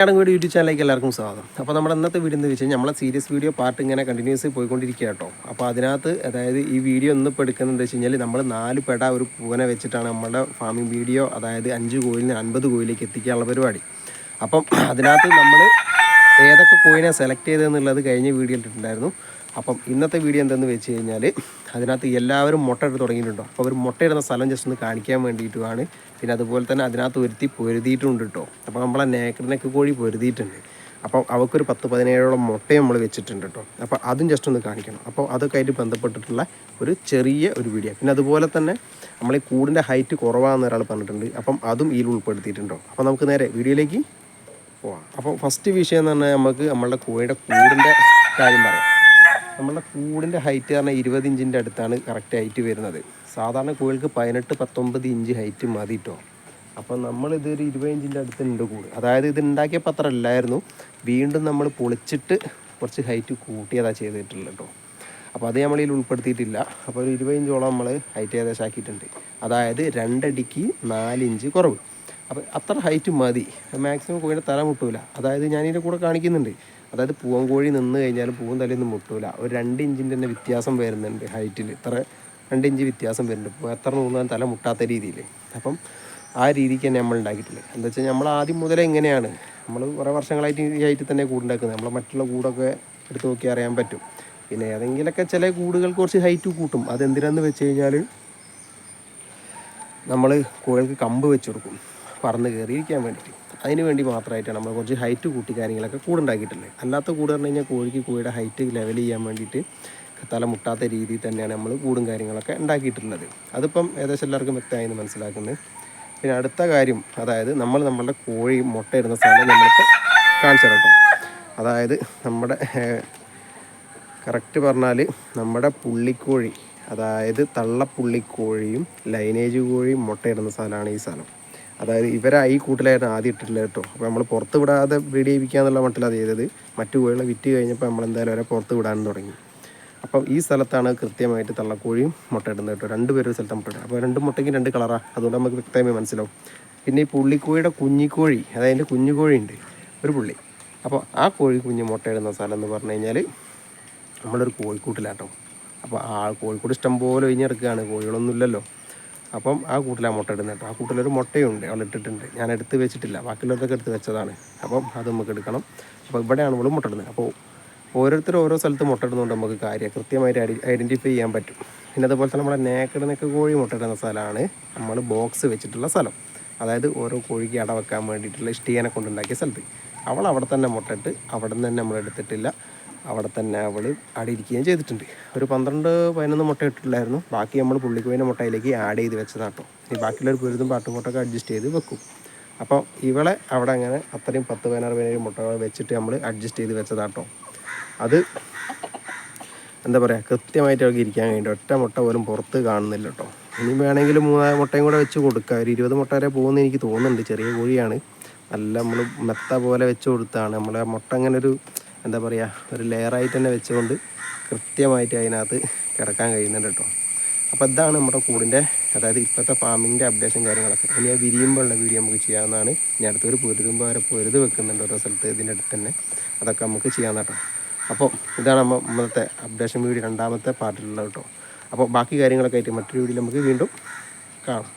Video YouTube ചാനലിലേക്ക് എല്ലാവർക്കും സ്വാഗതം. അപ്പോൾ നമ്മുടെ ഇന്നത്തെ വീഡിയോ എന്ന് വെച്ച് കഴിഞ്ഞാൽ നമ്മളെ സീരിയസ് വീഡിയോ പാർട്ട് ഇങ്ങനെ കണ്ടിന്യൂസ് പോയിക്കൊണ്ടിരിക്കുക കേട്ടോ. അപ്പോൾ അതിനകത്ത് അതായത് ഈ വീഡിയോ ഒന്ന് ഇപ്പോൾ എടുക്കുന്നത് എന്താ വെച്ച് കഴിഞ്ഞാൽ നമ്മൾ നാല് പെട ഒരു പൂവനെ വെച്ചിട്ടാണ് നമ്മുടെ ഫാമിംഗ് വീഡിയോ അതായത് അഞ്ച് കോയിലിന് അൻപത് കോയിലേക്ക് എത്തിക്കാനുള്ള പരിപാടി. അപ്പം അതിനകത്ത് നമ്മൾ ഏതൊക്കെ കോയിനെ സെലക്ട് ചെയ്തതെന്നുള്ളത് കഴിഞ്ഞ വീഡിയോയിൽ ഇട്ടിട്ടുണ്ടായിരുന്നു. അപ്പം ഇന്നത്തെ വീഡിയോ എന്തെന്ന് വെച്ച് കഴിഞ്ഞാൽ അതിനകത്ത് എല്ലാവരും മുട്ട ഇട്ട് തുടങ്ങിയിട്ടുണ്ടോ? അപ്പോൾ അവർ മുട്ടയിടുന്ന സ്ഥലം ജസ്റ്റ് ഒന്ന് കാണിക്കാൻ വേണ്ടിയിട്ടുമാണ് പിന്നെ അതുപോലെ തന്നെ അതിനകത്ത് ഒരുത്തി പൊരുതിയിട്ടുണ്ട് കേട്ടോ അപ്പോൾ നമ്മളെ നേക്കറിനൊക്കെ കോഴി പൊരുതിയിട്ടുണ്ട്. അപ്പോൾ അവൾക്കൊരു പത്ത് പതിനേഴോളം മുട്ടയും നമ്മൾ വെച്ചിട്ടുണ്ട് കേട്ടോ അപ്പോൾ അതും ജസ്റ്റ് ഒന്ന് കാണിക്കണം. അപ്പോൾ അതൊക്കെ ആയിട്ട് ബന്ധപ്പെട്ടിട്ടുള്ള ഒരു ചെറിയ ഒരു വീഡിയോ പിന്നെ അതുപോലെ തന്നെ നമ്മൾ ഈ കൂടിന്റെ ഹൈറ്റ് കുറവാണെന്ന് ഒരാൾ പറഞ്ഞിട്ടുണ്ട്. അപ്പം അതും ഇതിൽ ഉൾപ്പെടുത്തിയിട്ടുണ്ടോ അപ്പോൾ നമുക്ക് നേരെ വീഡിയോയിലേക്ക് അപ്പോൾ ഫസ്റ്റ് വിഷയം എന്ന് പറഞ്ഞാൽ നമുക്ക് നമ്മളുടെ കോഴിയുടെ കൂടിന്റെ കാര്യം പറയാം. നമ്മളുടെ കൂടിന്റെ ഹൈറ്റ് പറഞ്ഞാൽ ഇരുപത് ഇഞ്ചിന്റെ അടുത്താണ് കറക്റ്റ് ഹൈറ്റ് വരുന്നത്. സാധാരണ കോഴികൾക്ക് പതിനെട്ട് പത്തൊമ്പത് ഇഞ്ച് ഹൈറ്റ് മതി കേട്ടോ അപ്പോൾ നമ്മളിതൊരു ഇരുപത് ഇഞ്ചിന്റെ അടുത്തുണ്ട് കൂട്. അതായത് ഇത് ഉണ്ടാക്കിയ പത്രം അല്ലായിരുന്നു. വീണ്ടും നമ്മൾ പൊളിച്ചിട്ട് കുറച്ച് ഹൈറ്റ് കൂട്ടിയതാണ് ചെയ്തിട്ടുള്ളത് കേട്ടോ അപ്പോൾ അത് നമ്മളിൽ ഉൾപ്പെടുത്തിയിട്ടില്ല. അപ്പോൾ ഒരു ഇരുപത് ഇഞ്ചോളം നമ്മൾ ഹൈറ്റ് ഏകദേശം ആക്കിയിട്ടുണ്ട്. അതായത് രണ്ടടിക്ക് നാലിഞ്ച് കുറവ്. അപ്പോൾ അത്ര ഹൈറ്റ് മതി. മാക്സിമം കോഴിയുടെ തല മുട്ടൂല. അതായത് ഞാനിതിന്റെ കൂടെ കാണിക്കുന്നുണ്ട്. അതായത് പൂവൻ കോഴി നിന്ന് കഴിഞ്ഞാലും പൂവൻ തലയൊന്നും മുട്ടൂല. ഒരു രണ്ട് ഇഞ്ചിന്റെ തന്നെ വ്യത്യാസം വരുന്നുണ്ട് ഹൈറ്റിൽ ഇത്ര രണ്ട് ഇഞ്ച് വ്യത്യാസം വരുന്നുണ്ട്. എത്ര നൂന്നാൽ തല മുട്ടാത്ത രീതിയിൽ അപ്പം ആ രീതിക്ക് തന്നെ നമ്മൾ ഉണ്ടാക്കിയിട്ടുള്ളത് എന്താ വെച്ചാൽ നമ്മൾ ആദ്യം മുതലേ എങ്ങനെയാണ് നമ്മൾ കുറേ വർഷങ്ങളായിട്ട് ഈ ഹൈറ്റിൽ തന്നെ കൂടുണ്ടാക്കുന്നത്. നമ്മൾ മറ്റുള്ള കൂടൊക്കെ എടുത്ത് നോക്കി അറിയാൻ പറ്റും. പിന്നെ ഏതെങ്കിലുമൊക്കെ ചില കൂടുകൾ കുറച്ച് ഹൈറ്റ് കൂട്ടും. അതെന്തിനാന്ന് വെച്ച് കഴിഞ്ഞാൽ നമ്മൾ കോഴികൾക്ക് കമ്പ് വെച്ച് കൊടുക്കും. പറന്ന് കയറിയിരിക്കാൻ വേണ്ടിയിട്ട്. അതിന് വേണ്ടി മാത്രമായിട്ടാണ് നമ്മൾ കുറച്ച് ഹൈറ്റ് കൂട്ടി കാര്യങ്ങളൊക്കെ കൂടുണ്ടാക്കിയിട്ടുള്ളത്. അല്ലാത്ത കൂട് പറഞ്ഞു കഴിഞ്ഞാൽ കോഴിക്ക് കോഴിയുടെ ഹൈറ്റ് ലെവൽ ചെയ്യാൻ വേണ്ടിയിട്ട് തല മുട്ടാത്ത രീതിയിൽ തന്നെയാണ് നമ്മൾ കൂടും കാര്യങ്ങളൊക്കെ ഉണ്ടാക്കിയിട്ടുള്ളത്. അതിപ്പം ഏകദേശം എല്ലാവർക്കും വ്യക്തമായെന്ന് മനസ്സിലാക്കുന്നത്. പിന്നെ അടുത്ത കാര്യം അതായത് നമ്മൾ നമ്മളുടെ കോഴി മുട്ടയിടുന്ന സ്ഥലം നമ്മളിപ്പോൾ കാണിച്ചു തരട്ടോ അതായത് നമ്മുടെ കറക്റ്റ് പറഞ്ഞാൽ നമ്മുടെ പുള്ളിക്കോഴി അതായത് തള്ളപ്പുള്ളിക്കോഴിയും ലൈനേജ് കോഴിയും മുട്ടയിടുന്ന സ്ഥലമാണ് ഈ സ്ഥലം. അതായത് ഇവരെ ഈ കൂട്ടിലായിരുന്നു ആദ്യം ഇട്ടിട്ടില്ല കേട്ടോ. അപ്പോൾ നമ്മൾ പുറത്ത് വിടാതെ ബ്രീഡ് ചെയ്യിപ്പിക്കുക എന്നുള്ള മട്ടിലാണ് ചെയ്തത്. മറ്റു കോഴികളെ വിറ്റ് കഴിഞ്ഞപ്പോൾ നമ്മൾ എന്തായാലും അവരെ പുറത്ത് വിടാൻ തുടങ്ങി. അപ്പം ഈ സ്ഥലത്താണ് കൃത്യമായിട്ട് തള്ളക്കോഴിയും മുട്ടയിടുന്നത് കേട്ടോ. രണ്ട് പേരും ഒരു സ്ഥലത്ത് മുട്ടയിടും അപ്പോൾ രണ്ട് മുട്ടയ്ക്ക് രണ്ട് കളറാണ് അതുകൊണ്ട് നമുക്ക് വ്യക്തമായി മനസ്സിലാവും. പിന്നെ ഈ പുള്ളിക്കോഴിയുടെ കുഞ്ഞിക്കോഴി അതായത് കുഞ്ഞു കോഴി ഉണ്ട് ഒരു പുള്ളി. അപ്പോൾ ആ കോഴി കുഞ്ഞ് മുട്ടയിടുന്ന സ്ഥലം എന്ന് പറഞ്ഞു കഴിഞ്ഞാൽ നമ്മളൊരു കോഴിക്കൂട്ടിലാട്ടോ അപ്പോൾ ആ കോഴിക്കൂട് ഇഷ്ടം പോലെ ഒഴിഞ്ഞെടുക്കുകയാണ്. കോഴികളൊന്നും ഇല്ലല്ലോ. അപ്പം ആ കൂട്ടിലാണ് മുട്ട ഇടുന്നത് കേട്ടോ ആ കൂട്ടിലൊരു മുട്ടയുണ്ട് അവൾ ഇട്ടിട്ടുണ്ട്. ഞാൻ എടുത്ത് വെച്ചിട്ടില്ല. ബാക്കിയുള്ളവരൊക്കെ എടുത്ത് വെച്ചതാണ്. അപ്പം അത് നമുക്ക് എടുക്കണം. അപ്പോൾ ഇവിടെയാണ് നമ്മൾ മുട്ട ഇടുന്നത്. അപ്പോൾ ഓരോരുത്തർ ഓരോ സ്ഥലത്ത് മുട്ട ഇടുന്നതുകൊണ്ട് നമുക്ക് കാര്യം കൃത്യമായിട്ട് ഐഡി ഐഡന്റിഫൈ ചെയ്യാൻ പറ്റും. പിന്നെ അതുപോലെ തന്നെ നമ്മുടെ നേക്കിടനൊക്കെ കോഴി മുട്ട ഇടുന്ന സ്ഥലമാണ് നമ്മൾ ബോക്സ് വെച്ചിട്ടുള്ള സ്ഥലം. അതായത് ഓരോ കോഴിക്ക് അടവെക്കാൻ വേണ്ടിയിട്ടുള്ള ഇഷ്ടികനെ കൊണ്ടുണ്ടാക്കിയ സ്ഥലത്ത്. അവൾ അവിടെ തന്നെ മുട്ടയിട്ട് അവിടെ നിന്ന് തന്നെ നമ്മൾ എടുത്തിട്ടില്ല. അവിടെ തന്നെ അവൾ അടിയിരിക്കുകയും ചെയ്തിട്ടുണ്ട്. ഒരു പന്ത്രണ്ട് പതിനൊന്ന് മുട്ട ഇട്ടിട്ടില്ലായിരുന്നു ബാക്കി നമ്മൾ പുള്ളിക്കോയിന്റെ മുട്ടയിലേക്ക് ആഡ് ചെയ്ത് വെച്ചതാട്ടോ. ഇനി ബാക്കിയുള്ളൊരു പൊരുതും പാട്ടും മുട്ടൊക്കെ അഡ്ജസ്റ്റ് ചെയ്ത് വെക്കും. അപ്പോൾ ഇവളെ അവിടെ അങ്ങനെ അത്രയും പത്ത് പതിനാറ് പതിനേഴ് മുട്ടകൾ വെച്ചിട്ട് നമ്മൾ അഡ്ജസ്റ്റ് ചെയ്ത് വെച്ചതാട്ടോ. അത് എന്താ പറയുക കൃത്യമായിട്ട് അവൾക്ക് ഇരിക്കാൻ വേണ്ടി ഒറ്റ മുട്ട പോലും പുറത്ത് കാണുന്നില്ല കേട്ടോ ഇനി വേണമെങ്കിൽ മൂന്നാൽ മുട്ടയും കൂടെ വെച്ച് കൊടുക്കുക ഒരു ഇരുപത് മുട്ട വരെ പോകുമെന്ന് എനിക്ക് തോന്നുന്നുണ്ട്. ചെറിയ കോഴിയാണ്. നല്ല നമ്മൾ മെത്ത പോലെ വെച്ച് കൊടുത്താണ്. നമ്മളെ മുട്ട അങ്ങനെ ഒരു എന്താ പറയുക ഒരു ലെയറായിട്ട് തന്നെ വെച്ചുകൊണ്ട് കൃത്യമായിട്ട് അതിനകത്ത് കിടക്കാൻ കഴിയുന്നുണ്ട് കേട്ടോ. അപ്പോൾ ഇതാണ് നമ്മുടെ കൂടിന്റെ അതായത് ഇപ്പോഴത്തെ ഫാമിങ്ങിന്റെ അപ്ഡേഷൻ കാര്യങ്ങളൊക്കെ. ഇനി ആ വിരിയുമ്പോഴുള്ള വീഡിയോ നമുക്ക് ചെയ്യാവുന്നതാണ്. ഇനി അടുത്തൊരു പൊരുതുമ്പോൾ വരെ പൊരുത് വെക്കുന്നുണ്ട് ഓരോ സ്ഥലത്ത് ഇതിന്റെ അടുത്ത് തന്നെ. അതൊക്കെ നമുക്ക് ചെയ്യാൻ കേട്ടോ. അപ്പോൾ ഇതാണ് നമ്മൾ ഇന്നത്തെ അപ്ഡേഷൻ വീഡിയോ രണ്ടാമത്തെ പാർട്ടിലുള്ള കേട്ടോ. അപ്പോൾ ബാക്കി കാര്യങ്ങളൊക്കെ ആയിട്ട് മറ്റൊരു വീഡിയോയിൽ നമുക്ക് വീണ്ടും കാണാം.